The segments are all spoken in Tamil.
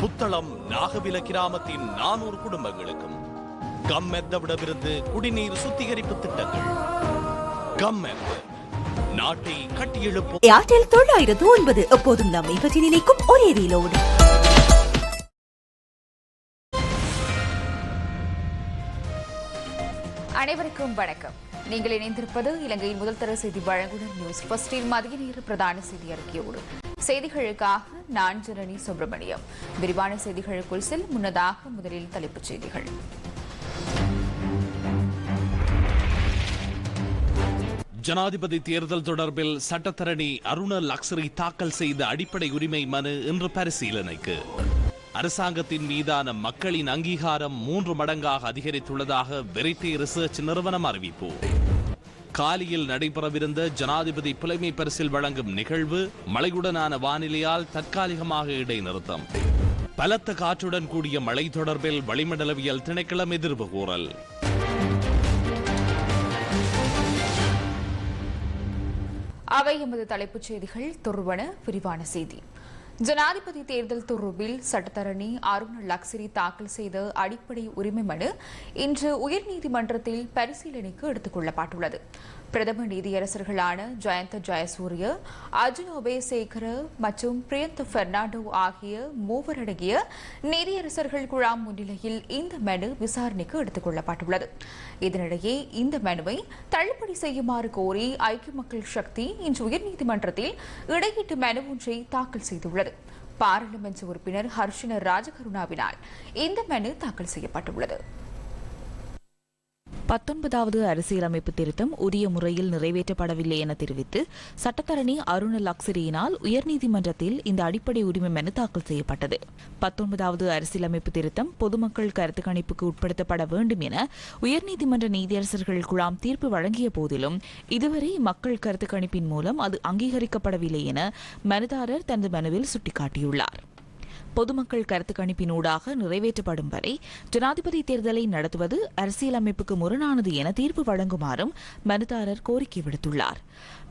புத்தளம் நாகவில கிராமத்தின் நானூறு குடும்பங்களுக்கும் கம்மெத்தவிடமிருந்து குடிநீர் சுத்திகரிப்பு திட்டங்கள். கம்மெத் நாட்டை கட்டியெழுப்பும் ஏர்டெல் தொள்ளாயிரத்து ஒன்பது. எப்போதும் நம்மை பற்றி நினைக்கும் ஒரே ரீலோடு. அனைவருக்கும் வணக்கம். நீங்கள் இணைந்திருப்பது இலங்கையின் முதல் தர செய்தி வழங்குனர் நியூஸ். ஃபர்ஸ்டில் மதிய நேர பிரதான செய்தி அறிக்கையோடு. செய்திகளுக்காக நான் ஜனனி சுப்பிரமணியம். விரிவான செய்திகளுக்குள் செல் முன்னதாக முதலில் தலைப்புச் செய்திகள். ஜனாதிபதி தேர்தல் தொடர்பில் சட்டத்தரணி அருண லக்ஸரி தாக்கல் செய்த அடிப்படை உரிமை மனு இன்று பரிசீலனைக்கு. அரசாங்கத்தின் மீதான மக்களின் அங்கீகாரம் மூன்று மடங்காக அதிகரித்துள்ளதாக வெரிட்டி ரிசர்ச் நிறுவனம் அறிவிப்பு. காலியில் நடைபெறவிருந்த ஜனாதிபதி புலைமை பரிசில் வழங்கும் நிகழ்வு மழையுடனான வானிலையால் தற்காலிகமாக இடைநிறுத்தம். பலத்த காற்றுடன் கூடிய மழை தொடர்பில் வளிமண்டலவியல் திணைக்களம் எதிர்வு கூறல். அவை எமது தலைப்புச் செய்திகள். துருவன விரிவான செய்தி. ஜனாதிபதி தேர்தல் தொடர்பில் சட்டத்தரணி அருண் லக்ஸரி தாக்கல் செய்த அடிப்படை உரிமை மனு இன்று உயர்நீதிமன்றத்தில் பரிசீலனைக்கு எடுத்துக் கொள்ளப்பட்டுள்ளது. பிரதம நீதியரசர்களான ஜயந்த ஜெயசூரிய அஜினோபே சேகர மற்றும் பிரியந்த பெர்னாண்டோ ஆகிய மூவரடங்கிய நீதியரசர்கள் குழாம் முன்னிலையில் இந்த மனு விசாரணைக்கு எடுத்துக் கொள்ளப்பட்டுள்ளது. இதனிடையே இந்த மனுவை தள்ளுபடி செய்யுமாறு கோரி ஐக்கிய மக்கள் சக்தி இன்று உயர்நீதிமன்றத்தில் இடையீட்டு மனு ஒன்றை தாக்கல் செய்துள்ளது. பாராளுமன்ற உறுப்பினர் ஹர்ஷன ராஜகருணாவினால் இந்த மனு தாக்கல் செய்யப்பட்டுள்ளது. பத்தொன்பதாவது அரசியலமைப்பு திருத்தம் உரிய முறையில் நிறைவேற்றப்படவில்லை என தெரிவித்து சட்டத்தரணி அருண லக்ஸரியினால் உயர்நீதிமன்றத்தில் இந்த அடிப்படை உரிமை மனு தாக்கல் செய்யப்பட்டது. பத்தொன்பதாவது அரசியலமைப்பு திருத்தம் பொதுமக்கள் கருத்து கணிப்புக்கு உட்படுத்தப்பட வேண்டும் என உயர்நீதிமன்ற நீதியரசர்கள் குழாம் தீர்ப்பு வழங்கிய போதிலும் இதுவரை மக்கள் கருத்து கணிப்பின் மூலம் அது அங்கீகரிக்கப்படவில்லை என மனுதாரர் தனது மனுவில் சுட்டிக்காட்டியுள்ளார். பொதுமக்கள் கருத்து கணிப்பினூடாக நிறைவேற்றப்படும் வரை ஜனாதிபதி தேர்தலை நடத்துவது அரசியலமைப்புக்கு முரணானது என தீர்ப்பு வழங்குமாறும் மனுதாரர் கோரிக்கை விடுத்துள்ளார்.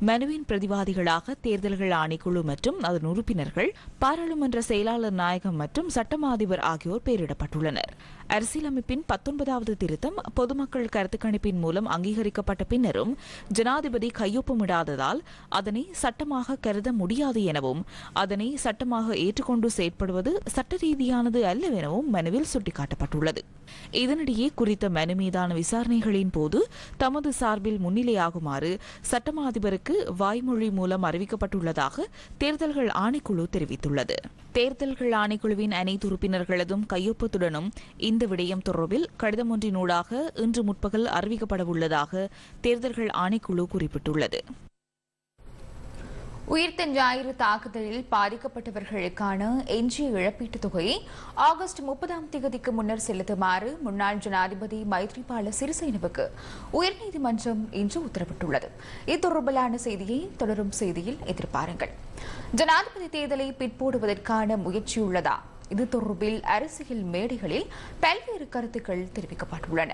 மனுவின் பிரதிவாதிகளாக தேர்தல்கள் ஆணைக்குழு மற்றும் அதன் உறுப்பினர்கள் பாராளுமன்ற செயலாளர் நாயகம் மற்றும் சட்டமா அதிபர் ஆகியோர் பெயரிடப்பட்டுள்ளனர். அரசியலமைப்பின் பத்தொன்பதாவது திருத்தம் பொதுமக்கள் கருத்து கணிப்பின் மூலம் அங்கீகரிக்கப்பட்ட பின்னரும் ஜனாதிபதி கையொப்பமிடாததால் அதனை சட்டமாக கருத முடியாது எனவும் அதனை சட்டமாக ஏற்றுக்கொண்டு செயற்படுவது சட்ட ரீதியானது அல்லவெனவும் மனுவில் சுட்டிக்காட்டப்பட்டுள்ளது. இதனிடையே குறித்த மனு மீதான விசாரணைகளின் போது தமது சார்பில் முன்னிலையாகுமாறு சட்டமா அதிபருக்கு வாய்மொழி மூலம் அறிவிக்கப்பட்டுள்ளதாக தேர்தல்கள் ஆணைக்குழு தெரிவித்துள்ளது. தேர்தல்கள் ஆணைக்குழுவின் அனைத்து உறுப்பினர்களதும் கையொப்பத்துடனும் இந்த விடயம் தொடர்பில் கடிதம் ஒன்றினூடாக இன்று முற்பகல் அறிவிக்கப்படவுள்ளதாக தேர்தல்கள் ஆணைக்குழு குறிப்பிட்டுள்ளது. உயிர்த்த ஞாயிறு தாக்குதலில் பாதிக்கப்பட்டவர்களுக்கான எஞ்சிய இழப்பீட்டுத் தொகையை ஆகஸ்ட் முப்பதாம் தேதிக்கு முன்னர் செலுத்துமாறு முன்னாள் ஜனாதிபதி மைத்ரிபால சிறிசேனவுக்கு உயர்நீதிமன்றம் இன்று உத்தரவிட்டுள்ளது இது தொடர்பிலான செய்தியை தொடரும் செய்தியில் எதிர்பாருங்கள் ஜனாதிபதி தேர்தலை பிற்போடுவதற்கான முயற்சியுள்ளதா இது தொடர்பில் அரசியல் மேடைகளில் பல்வேறு கருத்துக்கள் தெரிவிக்கப்பட்டுள்ளன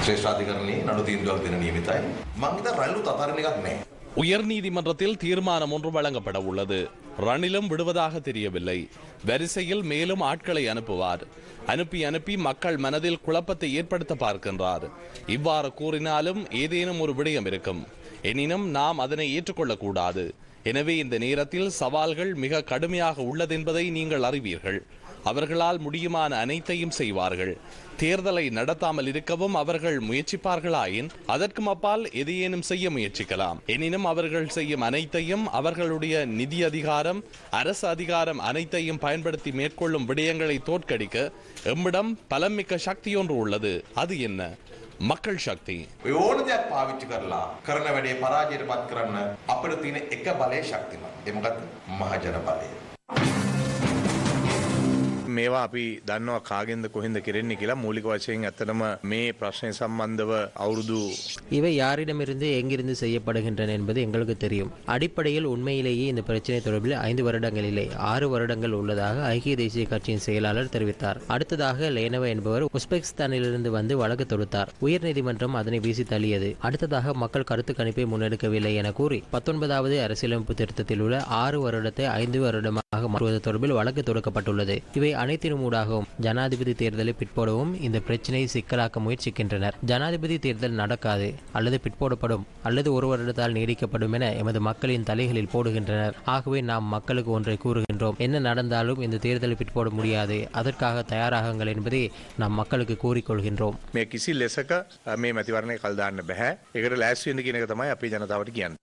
ශ්‍රේෂ්ඨාධිකරණයේ නඩු තීන්දුවක් දෙන නියමිතයි. මං හිතා රැල්ලු තතරන එකක් නෑ. உயர்நீதிமன்றத்தில் தீர்மானம் ஒன்று வழங்கப்பட உள்ளது. ரணிலும் விடுவதாக தெரியவில்லை. வரிசையில் மேலும் ஆட்களை அனுப்புவார். அனுப்பி அனுப்பி மக்கள் மனதில் குழப்பத்தை ஏற்படுத்த பார்க்கின்றார். இவ்வாறு கூறினாலும் ஏதேனும் ஒரு விடயம் இருக்கும். எனினும் நாம் அதனை ஏற்றுக்கொள்ளக்கூடாது. எனவே இந்த நேரத்தில் சவால்கள் மிக கடுமையாக உள்ளதென்பதை நீங்கள் அறிவீர்கள். அவர்களால் முடியுமான அனைத்தையும் செய்வார்கள் தேர்தலை நடத்தாமல் இருக்கவும் அவர்கள் முயற்சிப்பார்களாயின் அதற்கும் அப்பால் எதையேனும் செய்ய முயற்சிக்கலாம் எனினும் அவர்கள் செய்யும் அனைத்தையும் அவர்களுடைய நிதி அதிகாரம் அரசு அதிகாரம் அனைத்தையும் பயன்படுத்தி மேற்கொள்ளும் விடயங்களை தோற்கடிக்க எம்மிடம் பலமிக்க சக்தி ஒன்று உள்ளது அது என்ன மக்கள் சக்தி ඔය ඕන දෙයක් පාවිච්චි කරලා කරන වැඩේ පරාජයට පත් කරන්න අපිට තියෙන එක බලය ශක්තිමත්. ඒ මොකද්ද? මහජන බලය. මේවා අපි දන්නවා කාගෙන්ද කොහෙන්ද කෙරෙන්නේ කියලා මූලික වශයෙන් ඇත්තටම මේ ප්‍රශ්නය සම්බන්ධව අවුරුදු இவை யாரிடமிருந்து எங்கிருந்து செய்யப்படுகின்றன என்பது எங்களுக்கு தெரியும் அடிப்படையில் உண்மையிலேயே இந்த பிரச்சனை தொடர்பில் ஐந்து வருடங்கள் இல்லை ஆறு வருடங்கள் உள்ளதாக ஐக்கிய தேசிய கட்சியின் செயலாளர் தெரிவித்தார் அடுத்ததாக லேனவ என்பவர் உஸ்பெகிஸ்தானிலிருந்து வந்து வழக்கு தொடுத்தார் உயர்நீதிமன்றம் அதனை வீசி தள்ளியது அடுத்ததாக மக்கள் கருத்து கணிப்பை முன்னெடுக்கவில்லை என கூறி பத்தொன்பதாவது அரசியலமைப்பு திருத்தத்தில் உள்ள ஆறு வருடத்தை ஐந்து வருடமாக மாற்றுவது தொடர்பில் வழக்கு தொடுக்கப்பட்டுள்ளது இவை அனைத்தினுமூடாகவும் ஜனாதிபதி தேர்தலை பிற்போடவும் இந்த பிரச்சினையை சிக்கலாக்க முயற்சிக்கின்றனர். ஜனாதிபதி தேர்தல் நடக்காது அல்லது பிற்போடப்படும் அல்லது ஒரு வருடத்தால் நீடிக்கப்படும் என எமது மக்களின் தலைகளில் போடுகின்றனர். ஆகவே நாம் மக்களுக்கு ஒன்றை கூறுகின்றோம். என்ன நடந்தாலும் இந்த தேர்தலை பிற்போட முடியாது. அதற்காக தயாராகுங்கள் என்பதை நாம் மக்களுக்கு கூறிக்கொள்கின்றோம். மே கிசி லெசக்க மே மதிவரனை கல்தான் பஹ இகர லாஸ்ட் என்ன கினக தமாய் அப்பி ஜனதாவட்டு கியான்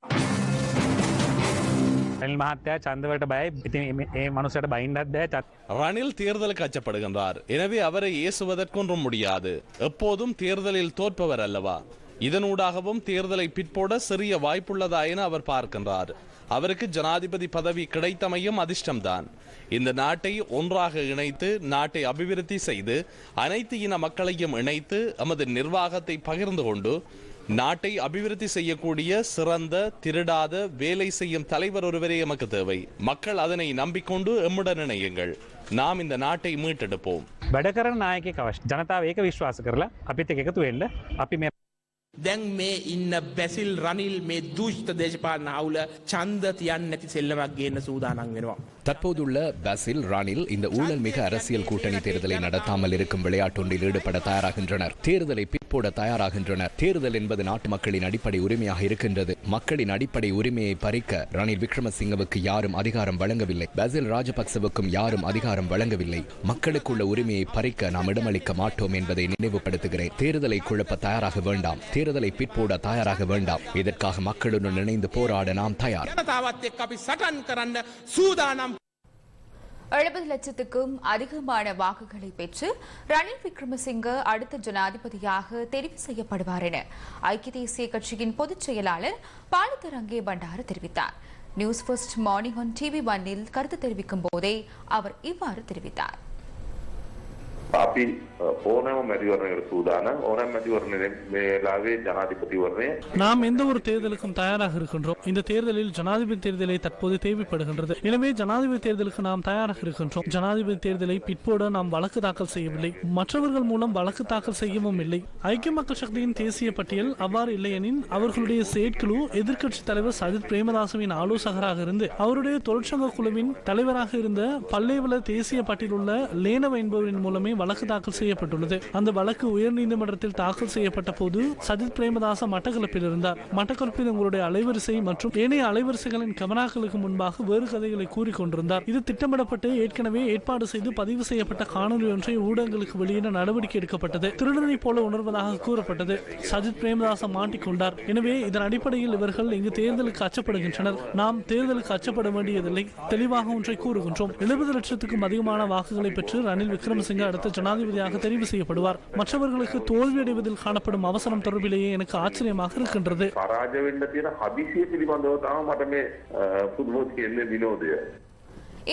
රනිල් මහත්තයා චන්දවට බයි ඉතින් ඒ මනුසට බයින්ඩත් දෑ චත් ரணில் தேர்தலுக்கு அச்சப்படுகின்றார் எனவே அவரை ஏசுவதற்கொன்றும் முடியாது எப்போதும் தேர்தலில் தோற்பவர் அல்லவா இதனூடாகவும் தேர்தலை பிற்போட சிறிய வாய்ப்புள்ளதா என அவர் பார்க்கின்றார் அவருக்கு ஜனாதிபதி பதவி கிடைத்தமையும் அதிர்ஷ்டம்தான் இந்த நாட்டை ஒன்றாக இணைத்து நாட்டை அபிவிருத்தி செய்து அனைத்து இன மக்களையும் இணைத்து எமது நிர்வாகத்தை பகிர்ந்து கொண்டு நாட்டை அபிவிருத்தி செய்யக்கூடிய சிறந்த திருடாத வேலை செய்யும் தலைவர் ஒருவரே எமக்கு தேவை மக்கள் அதனை நம்பிக்கொண்டு எம்முடன் இணையுங்கள் நாம் இந்த நாட்டை மீட்டெடுப்போம் වැඩ කරන නායක අවශ් ජනතාව ඒක විශ්වාස කරලා අපිත් එක එකතු වෙන්න අපි මේ දැන් මේ ඉන්න බැසිල් රනිල් මේ දූෂ්ත දේශපාලන අවුල சந்த තියන්න නැති செல்லමක් ගේන්න சூதாනම් වෙනවා. தற்போதுள்ள பசில் ரானில் இந்த ஊழல் மிக அரசியல் கூட்டணி தேர்தலை நடத்தாமல் இருக்கும் விளையாட்டொன்றில் ஈடுபட தயாராகின்றனர் தேர்தலை பிற்போட தயாராகின்றனர் தேர்தல் என்பது நாட்டு மக்களின் அடிப்படை உரிமையாக இருக்கின்றது. மக்களின் அடிப்படை உரிமையை பறிக்க ரணில் விக்ரமசிங்கவுக்கு யாரும் அதிகாரம் வழங்கவில்லை. பசில் ராஜபக்சவுக்கும் யாரும் அதிகாரம் வழங்கவில்லை. மக்களுக்குள்ள உரிமையை பறிக்க நாம் இடமளிக்க மாட்டோம் என்பதை நினைவுபடுத்துகிறேன். தேர்தலை குழப்ப தயாராக வேண்டாம். தேர்தலை பிற்போட தயாராக வேண்டாம். இதற்காக மக்களுடன் இணைந்து போராட நாம் தயார். எழுபது லட்சத்துக்கும் அதிகமான வாக்குகளை பெற்று ரணில் விக்ரமசிங்க அடுத்த ஜனாதிபதியாக தெரிவு செய்யப்படுவார் என ஐக்கிய தேசிய கட்சியின் பொதுச் செயலாளர் அங்கே பண்டார தெரிவித்தார். News First morning on TV ஒன்னில் கருத்து தெரிவிக்கும் போதே அவர் இவ்வாறு தெரிவித்தார். අපි ඕනෑම මැතිවරණයකට සූදානම් ඕනෑම මැතිවරණ මේලාවේ ජනාධිපතිවරණය நாம் எந்த ஒரு தேர்தலுக்கும் தயாராக இருக்கின்றோம் இந்த தேர்தலில் ஜனாதிபதி தேர்தலை தற்போது தேவைப்படுகின்றது எனவே ஜனாதிபதி தேர்தலுக்கு நாம் தயாராக இருக்கின்றோம் ஜனாதிபதி தேர்தலை பிற்போட நாம் வழக்கு தாக்கல் செய்யவில்லை மற்றவர்கள் மூலம் வழக்கு தாக்கல் செய்யவும் இல்லை ஐக்கிய மக்கள் சக்தியின் தேசிய பட்டியல் அவ்வாறு இல்லையெனின் அவர்களுடைய செயற்குழு எதிர்க்கட்சி தலைவர் சஜித் பிரேமதாசவின் ஆலோசகராக இருந்து அவருடைய தொழிற்சங்க குழுவின் தலைவராக இருந்த பல்லேவல தேசிய பட்டியல் உள்ள லேனவ என்பவரின் மூலமே வழக்கு தாக்கல் செய்யப்பட்டுள்ளது. அந்த வழக்கு உயர்நீதிமன்றத்தில் தாக்கல் செய்யப்பட்ட போது சஜித் பிரேமதாச மட்டக்களப்பில் இருந்தார் மட்டக்களப்பில் உங்களுடைய அலைவரிசை மற்றும் ஏனைய அலைவரிசைகளின் கவனாக்களுக்கு முன்பாக வேறு கதைகளை கூறிக்கொண்டிருந்தார் இது திட்டமிடப்பட்டு ஏற்கனவே ஏற்பாடு செய்து பதிவு செய்யப்பட்ட காணொலி ஒன்றை ஊடகங்களுக்கு வெளியிட நடவடிக்கை எடுக்கப்பட்டது. திருடனை போல உணர்வதாக கூறப்பட்டது. சஜித் பிரேமதாச மாட்டிக்கொண்டார். எனவே இதன் அடிப்படையில் இவர்கள் இங்கு தேர்தலுக்கு அச்சப்படுகின்றனர். நாம் தேர்தலுக்கு அச்சப்பட வேண்டியதில்லை. தெளிவாக ஒன்றை கூறுகின்றோம். எழுபது லட்சத்துக்கும் அதிகமான வாக்குகளை பெற்று ரணில் விக்ரமசிங்க அடுத்த முன்னாள் ஜனாதிபதியாக தெரிவு செய்யப்படுவார். மற்றவர்களுக்கு தோல்வியடைவதில் காணப்படும் அவசரம் தொடர்பிலேயே எனக்கு ஆச்சரியமாக இருக்கின்றது.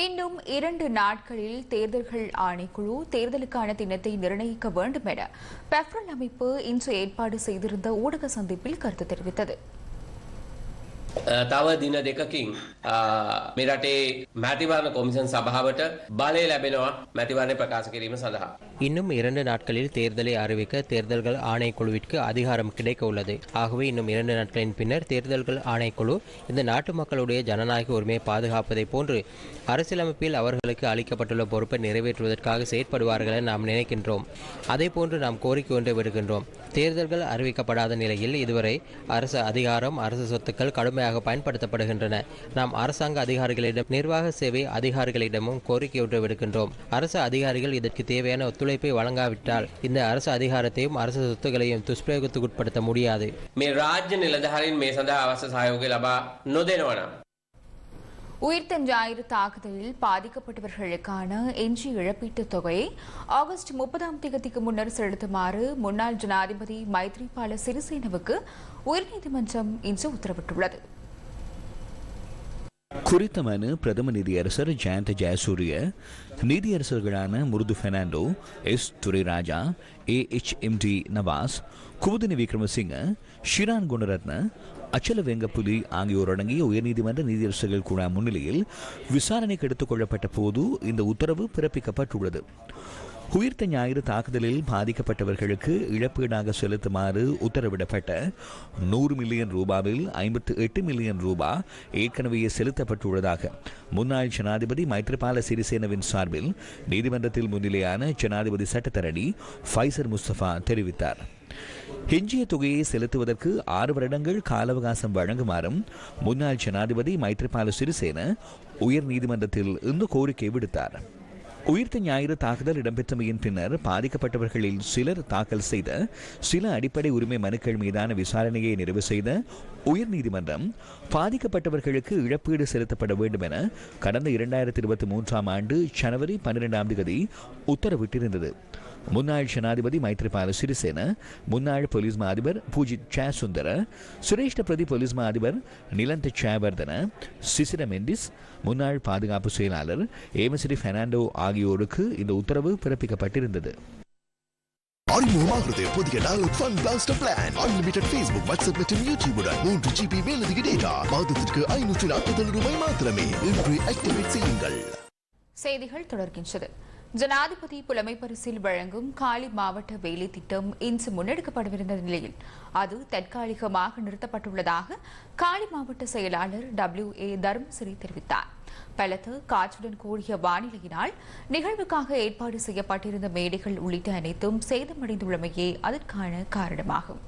இன்னும் இரண்டு நாட்களில் தேர்தல்கள் ஆணைக்குழு தேர்தலுக்கான தினத்தை நிர்ணயிக்க வேண்டும் என பெப்ரல் அமைப்பு இன்று ஏற்பாடு செய்திருந்த ஊடக சந்திப்பில் கருத்து தெரிவித்தது. තව දින දෙකකින් මේ රටේ මැතිවරණ කොමිසන් සභාවට බලය ලැබෙනවා මැතිවරණය ප්‍රකාශ කිරීම සඳහා. இன்னும் இரண்டு நாட்களில் தேர்தலை அறிவிக்க தேர்தல்கள் ஆணைக்குழுவிற்கு அதிகாரம் கிடைக்க உள்ளது ஆகவே இன்னும் இரண்டு நாட்களின் பின்னர் தேர்தல்கள் ஆணைக்குழு இந்த நாட்டு மக்களுடைய ஜனநாயக உரிமையை பாதுகாப்பதை போன்று அரசியலமைப்பில் அவர்களுக்கு அளிக்கப்பட்டுள்ள பொறுப்பை நிறைவேற்றுவதற்காக செயற்படுவார்கள் என நாம் நினைக்கின்றோம் அதே போன்று நாம் கோரிக்கை ஒன்றை விடுகின்றோம் தேர்தல்கள் அறிவிக்கப்படாத நிலையில் இதுவரை அரசு அதிகாரம் அரசு சொத்துக்கள் கடுமையாக பயன்படுத்தப்படுகின்றன நாம் அரசாங்க அதிகாரிகளிடம் நிர்வாக சேவை அதிகாரிகளிடமும் கோரிக்கை ஒன்றை விடுக்கின்றோம் அரசு அதிகாரிகள் இதற்கு தேவையான ஒத்துழைப்பை வழங்காவிட்டால் இந்த அரசு அதிகாரத்தையும் அரசு சொத்துக்களையும் துஷ்பிரயோகத்துக்குட்படுத்த முடியாது මේ රාජ්‍ය නිලධහරින් මේ සඳහා අවශ්‍ය සහයෝගය ලබා නොදෙනවනම්. உயிர்த்த ஞாயிறு தாக்குதலில் பாதிக்கப்பட்டவர்களுக்கான எஞ்சி இழப்பீட்டுத் தொகையை ஆகஸ்ட் முப்பதாம் தேதிக்கு முன்னர் செலுத்துமாறு முன்னாள் ஜனாதிபதி மைத்ரிபால சிறிசேனவுக்கு உயர்நீதிமன்றம் இன்று உத்தரவிட்டுள்ளது. குறித்த மனு பிரதம நீதியரசர் Jayantha Jayasuriya நீதியரசர்களான Murdu Fernando S Thurairaja A H M D Nawaz Kumudini Wickremasinghe Shiran Gooneratne Achala Wengappuli ஆகியோர் அடங்கிய உயர்நீதிமன்ற நீதியரசர்கள் குழா முன்னிலையில் விசாரணைக்கு எடுத்துக் கொள்ளப்பட்ட போது இந்த உத்தரவு பிறப்பிக்கப்பட்டுள்ளது. உயிர்த்த ஞாயிறு தாக்குதலில் பாதிக்கப்பட்டவர்களுக்கு இழப்பீடாக செலுத்துமாறு உத்தரவிடப்பட்ட நூறு மில்லியன் ரூபாவில் ஐம்பத்து எட்டு மில்லியன் ரூபா ஏற்கனவே செலுத்தப்பட்டுள்ளதாக முன்னாள் ஜனாதிபதி மைத்ரிபால சிறிசேனவின் சார்பில் நீதிமன்றத்தில் முன்னிலையான ஜனாதிபதி சட்டத்தரணி ஃபைசர் முஸ்தபா தெரிவித்தார். எஞ்சிய தொகையை செலுத்துவதற்கு ஆறு வருடங்கள் கால அவகாசம் வழங்குமாறும் முன்னாள் ஜனாதிபதி மைத்ரிபால சிறிசேன உயர் நீதிமன்றத்தில் இந்த கோரிக்கை விடுத்தார். உயிர்த்த ஞாயிறு தாக்குதல் இடம்பெற்றமையின் பின்னர் பாதிக்கப்பட்டவர்களில் சிலர் தாக்கல் செய்த சில அடிப்படை உரிமை மனுக்கள் மீதான விசாரணையை நிறைவு செய்த உயர்நீதிமன்றம் பாதிக்கப்பட்டவர்களுக்கு இழப்பீடு செலுத்தப்பட வேண்டும் என கடந்த இரண்டாயிரத்தி இருபத்தி மூன்றாம் ஆண்டு ஜனவரி பன்னிரெண்டாம் தேதி உத்தரவிட்டிருந்தது. முன்னாள் ஜனாதிபதி மைத்ரிபால சிறிசேன முன்னாள் போலீஸ் மா அதிபர் பூஜித் சுந்தர சுரேஷ்ட பிரதி போலீஸ் மா அதிபர் நிலந்த சேவர்தன சிசிர மெண்டிஸ் முன்னாள் பாதுகாப்பு செயலாளர் ஏமசிரி பெர்னாண்டோ ஆகியோருக்கு இந்த உத்தரவு பிறப்பிக்கப்பட்டிருந்தது. அறிமுகமாகிறது புதிய Dialog fun blaster plan unlimited Facebook WhatsApp மற்றும் யூடியூபுடன் மூன்று ஜிபி மேலதிக டேட்டா மாதத்திற்கு ஐநூற்றி நாற்பது ரூபாய் மாத்திரமே. இன்று ஆக்டிவேட் செய்யுங்கள். செய்திகள் தொடர்கின்றது. ஜனாதிபதி புலமை பரிசில் வழங்கும் காலி மாவட்ட வேலை திட்டம் இன்று முன்னெடுக்கப்படவிருந்த நிலையில் அது தற்காலிகமாக நிறுத்தப்பட்டுள்ளதாக காலி மாவட்ட செயலாளர் டபிள்யூ ஏ தர்மசிறி தெரிவித்தார். பலத்த காற்றுடன் கூடிய வானிலையினால் நிகழ்வுக்காக ஏற்பாடு செய்யப்பட்டிருந்த மேடைகள் உள்ளிட்ட அனைத்தும் சேதமடைந்துள்ளமையே அதற்கான காரணமாகும்.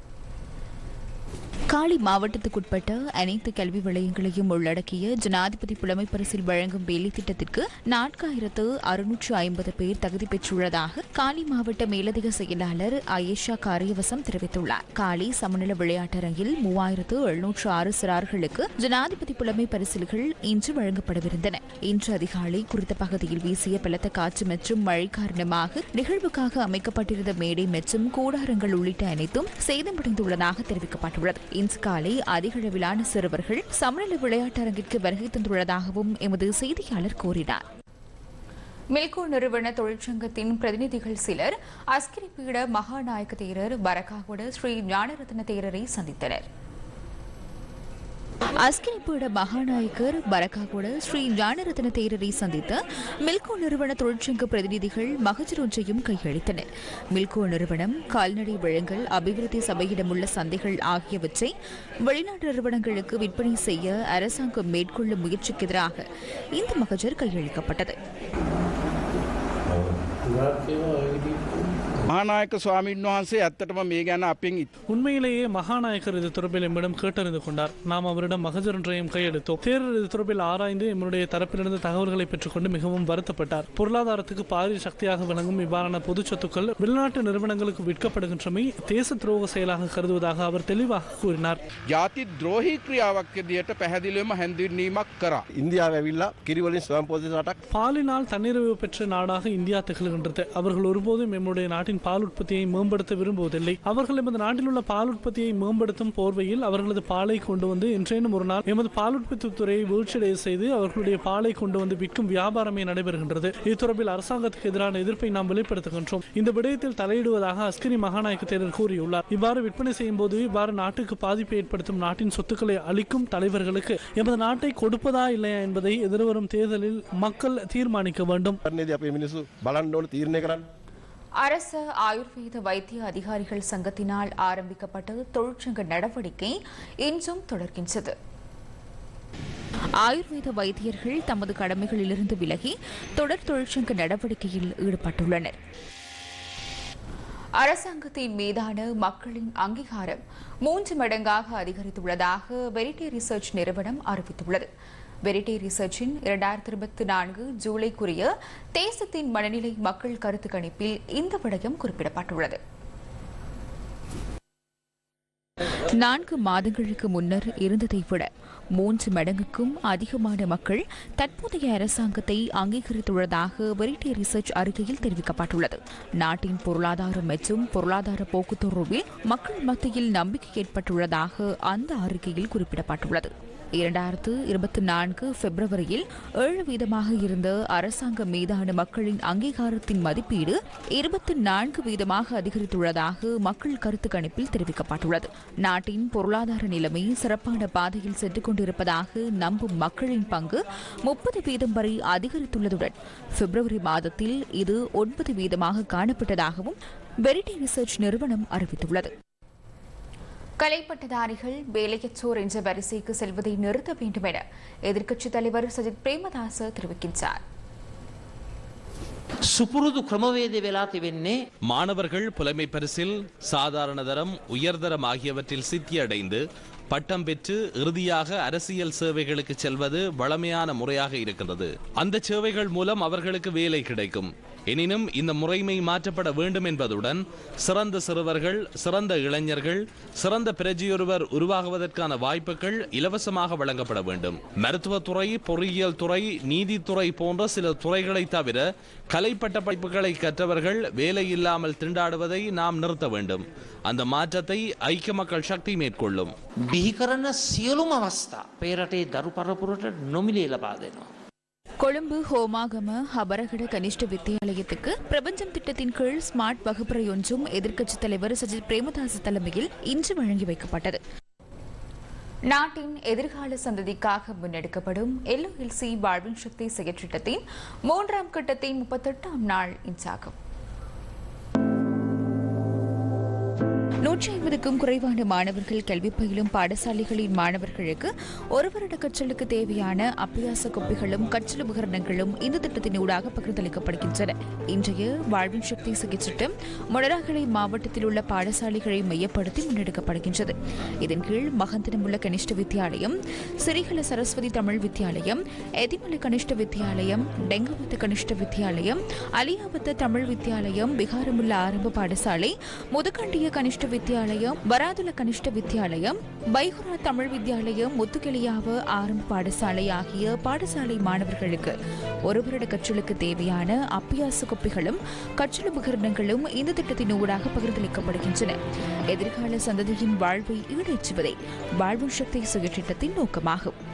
காலி மாவட்டத்துக்குட்பட்ட அனைத்து கல்வி வலயங்களையும் உள்ளடக்கிய ஜனாதிபதி புலமை பரிசில் வழங்கும் வேலை திட்டத்திற்கு நான்காயிரத்து அறுநூற்று ஐம்பது பேர் தகுதி பெற்றுள்ளதாக காலி மாவட்ட மேலதிக செயலாளர் அயேஷா காரியவசம் தெரிவித்துள்ளார். காலி சமநல விளையாட்டரங்கில் மூவாயிரத்து எழுநூற்று ஆறு சிறார்களுக்கு ஜனாதிபதி புலமை பரிசில்கள் இன்று வழங்கப்படவிருந்தன. இன்று அதிகாலை குறித்த பகுதியில் வீசிய பலத்த காற்று மற்றும் மழை காரணமாக நிகழ்வுக்காக அமைக்கப்பட்டிருந்த மேடை மற்றும் கூடாரங்கள் உள்ளிட்ட அனைத்தும் சேதமடைந்துள்ளதாக தெரிவிக்கப்பட்டுள்ளது. இன்று காலை அதிகளவிலான சிறுவர்கள் சமநிலை விளையாட்டரங்கிற்கு வருகை தந்துள்ளதாகவும் எமது செய்தியாளர் கூறினார். மில்கோ நிறுவன தொழிற்சங்கத்தின் பிரதிநிதிகள் சிலர் அஸ்கிரி பீட மகாநாயக்க தேரர் பரகாகுட ஸ்ரீ ஞானரத்ன தேரரை சந்தித்தனர். அஸ்கினிப்பீட மகாநாயகர் பரகாகுட ஸ்ரீ ஞானரத்ன தேரரை சந்தித்து மில்கோ நிறுவன தொழிற்சங்க பிரதிநிதிகள் மகஜர் ஒன்றையும் கையளித்தனர். மில்கோ நிறுவனம் கால்நடை வழங்கல் அபிவிருத்தி சபையிடமுள்ள சந்தைகள் ஆகியவற்றை வெளிநாட்டு நிறுவனங்களுக்கு விற்பனை செய்ய அரசாங்கம் மேற்கொள்ளும் முயற்சிக்கு எதிராக இந்த மகஜர் கையளிக்கப்பட்டது. මහානායක ස්වාමීන් වහන්සේ ඇත්තටම මේ ගැන අපින් உண்மையிலேயே மகாநாயக்கர் இது தொடர்பில் எம்மிடம் கேட்டறிந்து கொண்டார் நாம் அவரிடம் மகஜர் ஒன்றையும் கையெழுத்தோம் தேரர் இது தொடர்பில் ஆராய்ந்து எம்முடைய தரப்பிலிருந்து தகவல்களை பெற்றுக்கொண்டு மிகவும் வருத்தப்பட்டார் பொருளாதாரத்துக்கு பாரிய சக்தியாக விளங்கும் இவ்வாறான பொது சொத்துக்கள் வெளிநாட்டு நிறுவனங்களுக்கு விற்கப்படுகின்றமை தேச துரோக செயலாக கருதுவதாக அவர் தெளிவாக கூறினார் ජාති ද්‍රෝහි ක්‍රියාවක් දියට පැහැදිලිවම හැඳින්වීමක් කරා. இந்தியாவை வில்லா கிரிவலின் சுயம் பொது நாட்டக் பாலினால் தன்னிறைவு பெற்ற நாடாக இந்தியா திகழ்கின்றது அவர்கள் ஒருபோதும் எம்முடைய நாட்டின் பால் உற்பத்தியை மேம்படுத்த விரும்புவதில்லை. அவர்கள் எமது நாட்டில் உள்ள பால் உற்பத்தியை மேம்படுத்தும் போர்வையில் அவர்களது பாலை கொண்டு வந்து இன்றேனும் ஒரு நாள் எமது பால் உற்பத்தி துறையை வீழ்ச்சியடைய செய்து அவர்களுடைய பாலை கொண்டு வந்து விற்கும் வியாபாரமே நடைபெறுகின்றது. இது தொடர்பில் அரசாங்கத்துக்கு எதிரான எதிர்ப்பை நாம் வெளிப்படுத்துகின்றோம். இந்த விடயத்தில் தலையிடுவதாக அஸ்கிரி மகாநாயக்க தேரர் கூறியுள்ளார். இவ்வாறு விற்பனை செய்யும் போது இவ்வாறு நாட்டுக்கு பாதிப்பை ஏற்படுத்தும் நாட்டின் சொத்துக்களை அளிக்கும் தலைவர்களுக்கு எமது நாட்டை கொடுப்பதா இல்லையா என்பதை எதிர்வரும் தேர்தலில் மக்கள் தீர்மானிக்க வேண்டும். அரச ஆயுர்வேத வைத்திய அதிகாரிகள் சங்கத்தினால் ஆரம்பிக்கப்பட்ட தொழிற்சங்க நடவடிக்கை இன்றும் தொடர்கின்றது. ஆயுர்வேத வைத்தியர்கள் தமது கடமைகளிலிருந்து விலகி தொடர் தொழிற்சங்க நடவடிக்கையில் ஈடுபட்டுள்ளனர். அரசாங்கத்தின் மீதான மக்களின் அங்கீகாரம் மூன்று மடங்காக அதிகரித்துள்ளதாக வெரிட்டி ரிசர்ச் நிறுவனம் அறிவித்துள்ளது. வெரிட்டி ரிசர்ச்சின் இரண்டாயிரத்தி இருபத்தி நான்கு ஜூலைக்குரிய தேசத்தின் மனநிலை மக்கள் கருத்து கணிப்பில் இந்த விடயம் குறிப்பிடப்பட்டுள்ளது. நான்கு மாதங்களுக்கு முன்னர் இருந்ததை விட மூன்று மடங்குக்கும் அதிகமான மக்கள் தற்போதைய அரசாங்கத்தை அங்கீகரித்துள்ளதாக வெரிட்டி ரிசர்ச் அறிக்கையில் தெரிவிக்கப்பட்டுள்ளது. நாட்டின் பொருளாதாரம் மற்றும் பொருளாதார போக்கு தொடர்பில் மக்கள் மத்தியில் நம்பிக்கை ஏற்பட்டுள்ளதாக அந்த அறிக்கையில் குறிப்பிடப்பட்டுள்ளது. இரண்டாயிரத்து இருபத்தி நான்கு பிப்ரவரியில் ஏழு வீதமாக இருந்த அரசாங்கம் மீதான மக்களின் அங்கீகாரத்தின் மதிப்பீடு இருபத்தி நான்கு வீதமாக அதிகரித்துள்ளதாக மக்கள் கருத்து கணிப்பில் தெரிவிக்கப்பட்டுள்ளது. நாட்டின் பொருளாதார நிலைமை சிறப்பான பாதையில் சென்று கொண்டிருப்பதாக நம்பும் மக்களின் பங்கு முப்பது வீதம் வரை அதிகரித்துள்ளதுடன் பிப்ரவரி மாதத்தில் இது ஒன்பது வீதமாக காணப்பட்டதாகவும் வெரிட்டி ரிசர்ச் நிறுவனம் அறிவித்துள்ளது. கலைப்பட்டதாரிகள் வேலையற்றோர் என்ற வரிசைக்கு செல்வதை நிறுத்த வேண்டும் என எதிர்க்கட்சித் தலைவர் சஜித் பிரேமதாச தெரிவிக்கின்றார் සුපුරුදු ක්‍රමවේද වෙලා තිබෙන්නේ மாணவர்கள் புலமை பரிசில் சாதாரண தரம் உயர்தரம் ஆகியவற்றில் சித்தியடைந்து பட்டம் பெற்று இறுதியாக அரசியல் சேவைகளுக்கு செல்வது வளமையான முறையாக இருக்கின்றது அந்த சேவைகள் மூலம் அவர்களுக்கு வேலை கிடைக்கும் எனினும் இந்த முறைமை மாற்றப்பட வேண்டும் என்பதுடன் சிறந்த சிறுவர்கள் சிறந்த இளைஞர்கள் சிறந்த பிரஜையொருவர் உருவாகுவதற்கான வாய்ப்புகள் இலவசமாக வழங்கப்பட வேண்டும் மருத்துவத்துறை பொறியியல் துறை நீதித்துறை போன்ற சில துறைகளை தவிர கலைப்பட்ட படிப்புகளை கற்றவர்கள் வேலை இல்லாமல் திண்டாடுவதை நாம் நிறுத்த வேண்டும் அந்த மாற்றத்தை ஐக்கிய மக்கள் சக்தி மேற்கொள்ளும் බිහි කරන සියලුම අවස්ථා පේරටේ දරු පරපුරට නොමිලේ ලබා දෙනවා. கொழும்பு ஹோமாகம ஹபரகட கனிஷ்ட வித்தியாலயத்துக்கு பிரபஞ்சம் திட்டத்தின் கீழ் ஸ்மார்ட் வகுப்பறை ஒன்றும் எதிர்க்கட்சித் தலைவர் சஜித் பிரேமதாஸ் தலைமையில் இன்று வழங்கி வைக்கப்பட்டது. நாட்டின் எதிர்கால சந்ததிக்காக முன்னெடுக்கப்படும் எல்ஓஎல்சி வாழ்வின் சக்தி செயற்றிட்டத்தின் மூன்றாம் கட்டத்தின் முப்பத்தெட்டாம் நாள் இன்றாகும் நூற்றி ஐம்பதுக்கும் குறைவான மாணவர்கள் கல்வி பயிலும் பாடசாலைகளின் மாணவர்களுக்கு ஒரு வருட கற்றலுக்கு தேவையான அபியாச குப்பிகளும் கற்றல் உபகரணங்களும் இந்த திட்டத்தின் ஊடாக பகிர்ந்தளிக்கப்படுகின்றன. இன்றைய வாழ்வின் சக்தி சிகிச்சைட்டம் மொடராகலை மாவட்டத்தில் உள்ள பாடசாலைகளை மையப்படுத்தி முன்னெடுக்கப்படுகின்றது. இதன் கீழ் மகந்தனம் உள்ள கனிஷ்ட வித்தியாலயம் சிறிகல சரஸ்வதி தமிழ் வித்தியாலயம் எதிமலை கனிஷ்ட வித்தியாலயம் டெங்கவத்த கனிஷ்ட வித்தியாலயம் அலியாபத்த தமிழ் வித்தியாலயம் பிகாரமுள்ள ஆரம்ப பாடசாலை முதுகண்டிய கனிஷ்ட வித்தியாலயம் வராதுல கனிஷ்ட வித்தியாலயம் பைகுரா தமிழ் வித்தியாலயம் முத்துக்கிளியாவ ஆரம்ப பாடசாலை ஆகிய பாடசாலை மாணவர்களுக்கு ஒரு வருட கற்றலுக்கு தேவையான அப்பியாச குப்பைகளும் கற்றல் உபகரணங்களும் இந்த திட்டத்தின் ஊடாக பகிர்ந்தளிக்கப்படுகின்றன. எதிர்கால சந்ததியின் வாழ்வை ஈடேற்றுவதே வாழ்வு சக்தி சுயத்திட்டத்தின் நோக்கமாகும்.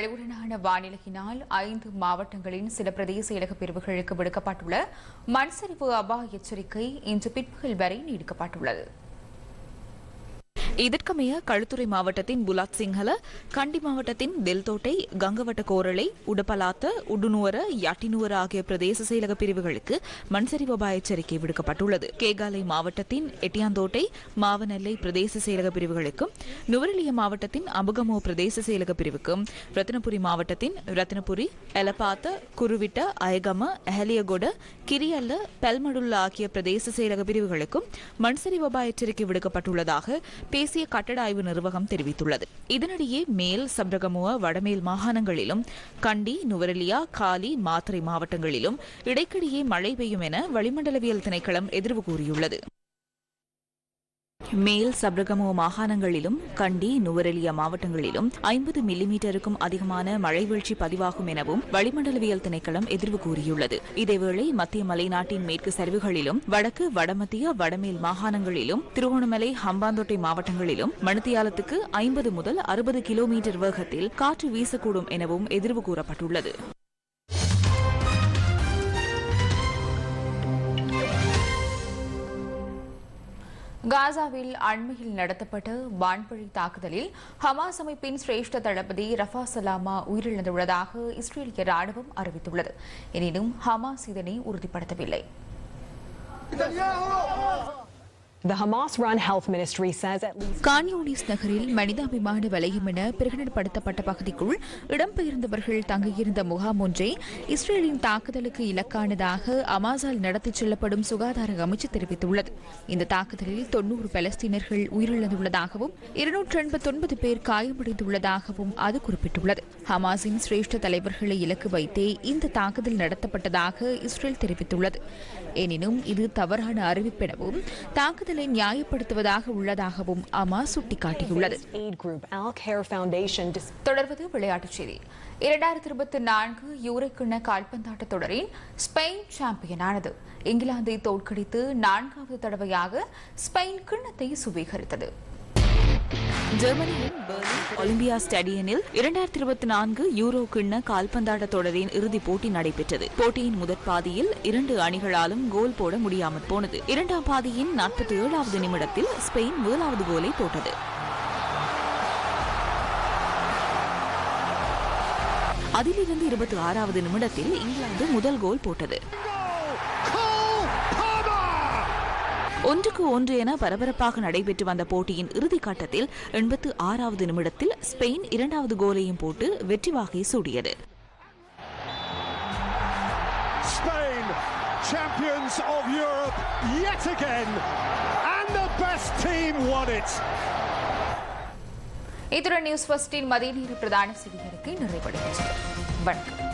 நிலவும் மழையுடனான வானிலையினால் ஐந்து மாவட்டங்களின் சில பிரதேச இலக பிரிவுகளுக்கு விடுக்கப்பட்டுள்ள மண்சரிவு அபாய எச்சரிக்கை இன்று பிற்பகல் வரை நீடிக்கப்பட்டுள்ளது. இதற்கமைய களுத்துறை மாவட்டத்தின் புலாத் சிங்கள கண்டி மாவட்டத்தின் தெல்தோட்டை கங்கவட்ட கோரளை உடப்பலாத்த உடுநுவர யாட்டினுவர ஆகிய பிரதேச செயலக பிரிவுகளுக்கு மண்சரிவு அபாய எச்சரிக்கை விடுக்கப்பட்டுள்ளது. கேகாலை மாவட்டத்தின் எட்டியாந்தோட்டை மாவநெல்லை பிரதேச செயலக பிரிவுகளுக்கும் நுவரெலிய மாவட்டத்தின் அபுகமோ பிரதேச செயலக பிரிவுக்கும் ரத்தினபுரி மாவட்டத்தின் ரத்தினபுரி எலப்பாத்த குருவிட்ட அயகம அஹலியகொட கிரியல்ல பெல்மடுல்ல ஆகிய பிரதேச செயலக பிரிவுகளுக்கும் மண்சரிவு அபாய எச்சரிக்கை விடுக்கப்பட்டுள்ளதாக தேசிய கட்டட ஆய்வு நிர்வாகம் தெரிவித்துள்ளது. இதனிடையே மேல் சப்ரகமுவ வடமேல் மாகாணங்களிலும் கண்டி நுவரெலியா காலி மாத்தறை மாவட்டங்களிலும் இடைக்கிடையே மழை பெய்யும் என வளிமண்டலவியல் திணைக்களம் எதிர்வு கூறியுள்ளது. மேல் சபரகமோ மாகாணங்களிலும் கண்டி நுவரெலியா மாவட்டங்களிலும் ஐம்பது மில்லிமீட்டருக்கும் அதிகமான மழை வீழ்ச்சி பதிவாகும் எனவும் வளிமண்டலவியல் திணைக்களம் எதிர்வு கூறியுள்ளது. இதேவேளை மத்திய மலைநாட்டின் மேற்கு சரிவுகளிலும் வடக்கு வடமத்திய வடமேல் மாகாணங்களிலும் திருகோணமலை ஹம்பாந்தோட்டை மாவட்டங்களிலும் மணித்தியாலத்துக்கு ஐம்பது முதல் அறுபது கிலோமீட்டர் வேகத்தில் காற்று வீசக்கூடும் எனவும் எதிர்வு கூறப்பட்டுள்ளது. காசாவில் அண்மையில் நடத்தப்பட்ட வான்பழி தாக்குதலில் ஹமாஸ் அமைப்பின் சிரேஷ்ட தளபதி ரஃபா சலாமா உயிரிழந்துள்ளதாக இஸ்ரேலிய ராணுவம் அறிவித்துள்ளது. எனினும் ஹமாஸ் இதனை உறுதிப்படுத்தவில்லை. கான்யூனிஸ் நகரில் மனிதாபிமான வலயம் என பிரகடனப்படுத்தப்பட்ட பகுதிக்குள் இடம்பெயர்ந்தவர்கள் தங்கியிருந்த முகாம் ஒன்றை இஸ்ரேலின் தாக்குதலுக்கு இலக்கானதாக அமாசால் நடத்திச் செல்லப்படும் சுகாதார அமைச்சு தெரிவித்துள்ளது. இந்த தாக்குதலில் தொன்னூறு பலஸ்தீனர்கள் உயிரிழந்துள்ளதாகவும் இருநூற்று எண்பத்தொன்பது பேர் காயமடைந்துள்ளதாகவும் அது குறிப்பிட்டுள்ளது. ஹமாஸின் சிரேஷ்ட தலைவர்களை இலக்கு வைத்தே இந்த தாக்குதல் நடத்தப்பட்டதாக இஸ்ரேல் தெரிவித்துள்ளது. எனினும் இது தவறான அறிவிப்பெனவும் தாக்குதல் தேர்தலை நியாயப்படுத்துவதாக உள்ளதாகவும் அமா சுட்டிக்காட்டியுள்ளது. தொடர்வது விளையாட்டுச் செய்தி. இரண்டாயிரத்தி இருபத்தி நான்கு யூரைக்கிண கால்பந்தாட்ட தொடரின் ஸ்பெயின் சாம்பியனானது. இங்கிலாந்தை தோற்கடித்து நான்காவது தடவையாக ஸ்பெயின் கிண்ணத்தை சுவீகரித்தது. ஜெர்மனியின் பெர்லின் ஒலிம்பியா ஸ்டேடியனில் இரண்டாயிரத்தி இருபத்தி நான்கு யூரோ கிண்ண கால்பந்தாட்ட தொடரின் இறுதிப் போட்டி நடைபெற்றது. போட்டியின் முதற் பாதியில் இரண்டு அணிகளாலும் கோல் போட முடியாமல் போனது. இரண்டாம் பாதியின் நாற்பத்தி ஏழாவது நிமிடத்தில் ஸ்பெயின் முதலாவது கோலை போட்டது. அதிலிருந்து இருபத்தி ஆறாவது நிமிடத்தில் இங்கிலாந்து முதல் கோல் போட்டது. ஒன்றுக்கு ஒன்று என பரபரப்பாக நடைபெற்று வந்த போட்டியின் இறுதிக் கட்டத்தில் எண்பத்து ஆறாவது நிமிடத்தில் ஸ்பெயின் இரண்டாவது கோலையும் போட்டு வெற்றி வாகை சூடியது. Champions of Europe yet again, and the best team won it. இத்துடன் நியூஸ் ஃபர்ஸ்டின் மதிய நேர பிரதான செய்திகளுக்கு நிறைவடைகின்றது வணக்கம்.